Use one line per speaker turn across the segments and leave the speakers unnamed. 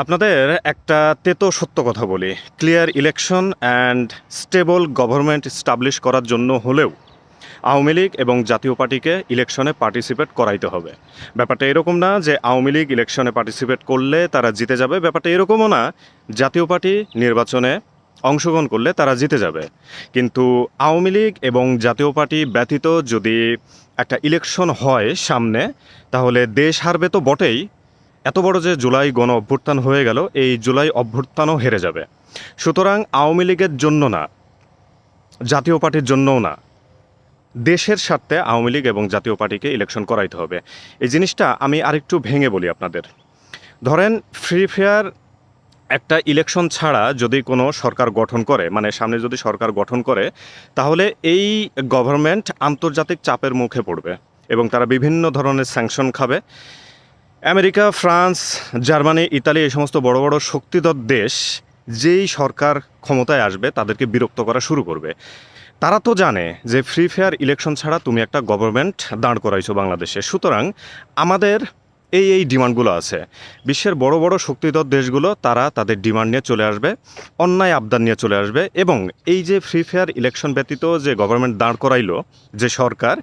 আপনাদের একটা তেতো সত্য কথা বলি। Clear election and stable government establish করার জন্য হলেও আওয়ামী লীগ এবং জাতীয় পার্টিকে ইলেকশনে পার্টিসিপেট করাইতে হবে। ব্যাপারটা এরকম না যে আওয়ামী লীগ ইলেকশনে পার্টিসিপেট করলে তারা জিতে যাবে। ব্যাপারটা এরকমও না, জাতীয় পার্টি নির্বাচনে অংশগ্রহণ করলে তারা জিতে যাবে। কিন্তু আওয়ামী লীগ এবং জাতীয় পার্টি ব্যতীত যদি একটা ইলেকশন হয় সামনে, তাহলে দেশ হারবে তো বটেই। এত বড় যে জুলাই গণ অভ্যুত্থান হয়ে গেল, এই জুলাই অভ্যুত্থানও হেরে যাবে। সুতরাং আওয়ামী লীগের জন্য না, জাতীয় পার্টির জন্যও না, দেশের স্বার্থে আওয়ামী লীগ এবং জাতীয় পার্টিকে ইলেকশন করাইতে হবে। এই জিনিসটা আমি আরেকটু ভেঙে বলি আপনাদের। ধরেন ফ্রি ফেয়ার একটা ইলেকশন ছাড়া যদি কোনো সরকার গঠন করে মানে সামনে যদি সরকার গঠন করে, তাহলে এই গভর্নমেন্ট আন্তর্জাতিক চাপের মুখে পড়বে এবং তারা বিভিন্ন ধরনের স্যাংশন খাবে। আমেরিকা, ফ্রান্স, জার্মানি, ইতালি এই সমস্ত বড় বড় শক্তিধর দেশ যেই সরকার ক্ষমতায় আসবে তাদেরকে বিরক্ত করা শুরু করবে। তারা তো জানে যে ফ্রি ফেয়ার ইলেকশন ছাড়া তুমি একটা গভর্নমেন্ট দাঁড় করাইছো বাংলাদেশে। সুতরাং আমাদের এই এই ডিমান্ডগুলো আছে। বিশ্বের বড় বড় শক্তিধর দেশগুলো তারা তাদের ডিমান্ড নিয়ে চলে আসবে, অন্যায় আবদার নিয়ে চলে আসবে এবং এই যে ফ্রি ফেয়ার ইলেকশন ব্যতীত যে গভর্নমেন্ট দাঁড় করাইলো যে সরকার,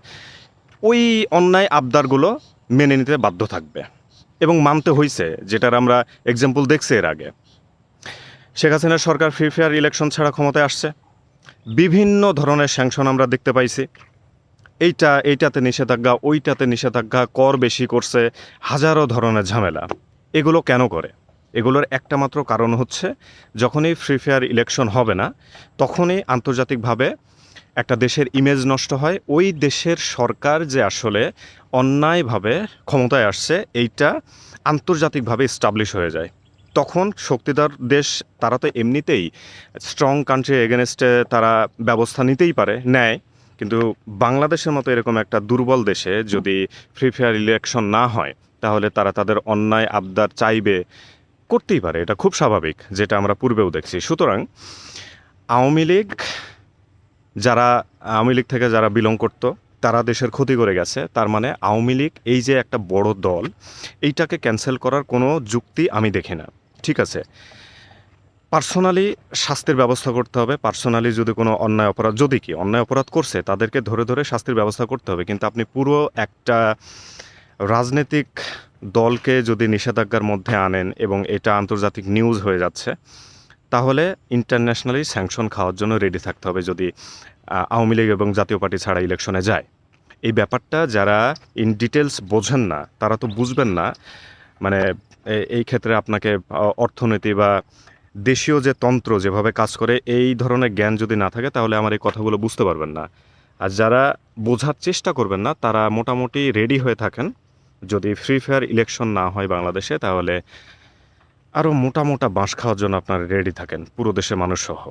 ওই অন্যায় আবদারগুলো মেনে নিতে বাধ্য থাকবে। মানতে হয়েছে যেটার আমরা এক্সাম্পল দেখছি এর আগে। শেখ হাসিনার সরকার ফ্রি ফেয়ার ইলেকশন ছাড়া ক্ষমতায় আসছে। বিভিন্ন ধরনের স্যাংশন আমরা দেখতে পাইছি। এইটা, এইটাতে নিষেধাজ্ঞা, ওইটাতে নিষেধাজ্ঞা, কর বেশি করছে, হাজারো ধরনের ঝামেলা। এগুলো কেন করে? এগুলোর একটা মাত্র কারণ হচ্ছে, যখনই ফ্রি ফেয়ার ইলেকশন হবে না, তখনই আন্তর্জাতিকভাবে একটা দেশের ইমেজ নষ্ট হয়, ওই দেশের সরকার যে আসলে অন্যায়ভাবে ক্ষমতায় আসছে, এইটা আন্তর্জাতিকভাবে স্টাবলিশ হয়ে যায়। তখন শক্তিধর দেশ, তারা তো এমনিতেই স্ট্রং কান্ট্রি এগেনস্টে তারা ব্যবস্থা নিতেই পারে, নেয়। কিন্তু বাংলাদেশের মতো এরকম একটা দুর্বল দেশে যদি ফ্রি ফেয়ার ইলেকশন না হয়, তাহলে তারা তাদের অন্যায় আবদার চাইবে, করতেই পারে। এটা খুব স্বাভাবিক, যেটা আমরা পূর্বেও দেখছি। সুতরাং আওয়ামী লীগ যারা আওয়ামী লীগ থেকে যারা বিলং করতো, তারা দেশের ক্ষতি করে গেছে। তার মানে আওয়ামী লীগ এই যে একটা বড় দল, এইটাকে ক্যান্সেল করার কোনো যুক্তি আমি দেখি না। ঠিক আছে? পার্সোনালি শাস্তির ব্যবস্থা করতে হবে। পার্সোনালি যদি কোনো অন্যায় অপরাধ, যদি কি অন্যায় অপরাধ করছে, তাদেরকে ধরে ধরে শাস্তির ব্যবস্থা করতে হবে। কিন্তু আপনি পুরো একটা রাজনৈতিক দলকে যদি নিষেধাজ্ঞার মধ্যে আনেন এবং এটা আন্তর্জাতিক নিউজ হয়ে যাচ্ছে তাহলে ইন্টারন্যাশনালি স্যাংশন খাওয়ার জন্য রেডি থাকতে হবে যদি আওয়ামী লীগ এবং জাতীয় পার্টি ছাড়া ইলেকশনে যায়। এই ব্যাপারটা যারা ইন ডিটেলস বোঝেন না, তারা তো বুঝবেন না। মানে এই ক্ষেত্রে আপনাকে অর্থনীতি বা দেশীয় যে তন্ত্র যেভাবে কাজ করে, এই ধরনের জ্ঞান যদি না থাকে, তাহলে আমার এই কথাগুলো বুঝতে পারবেন না। আর যারা বোঝার চেষ্টা করবেন না, তারা মোটামুটি রেডি হয়ে থাকেন। যদি ফ্রি ফায়ার ইলেকশন না হয় বাংলাদেশে, তাহলে আরও মোটা মোটা বাঁশ খাওয়ার জন্য আপনারা রেডি থাকেন। পুরো দেশের মানুষ সহ।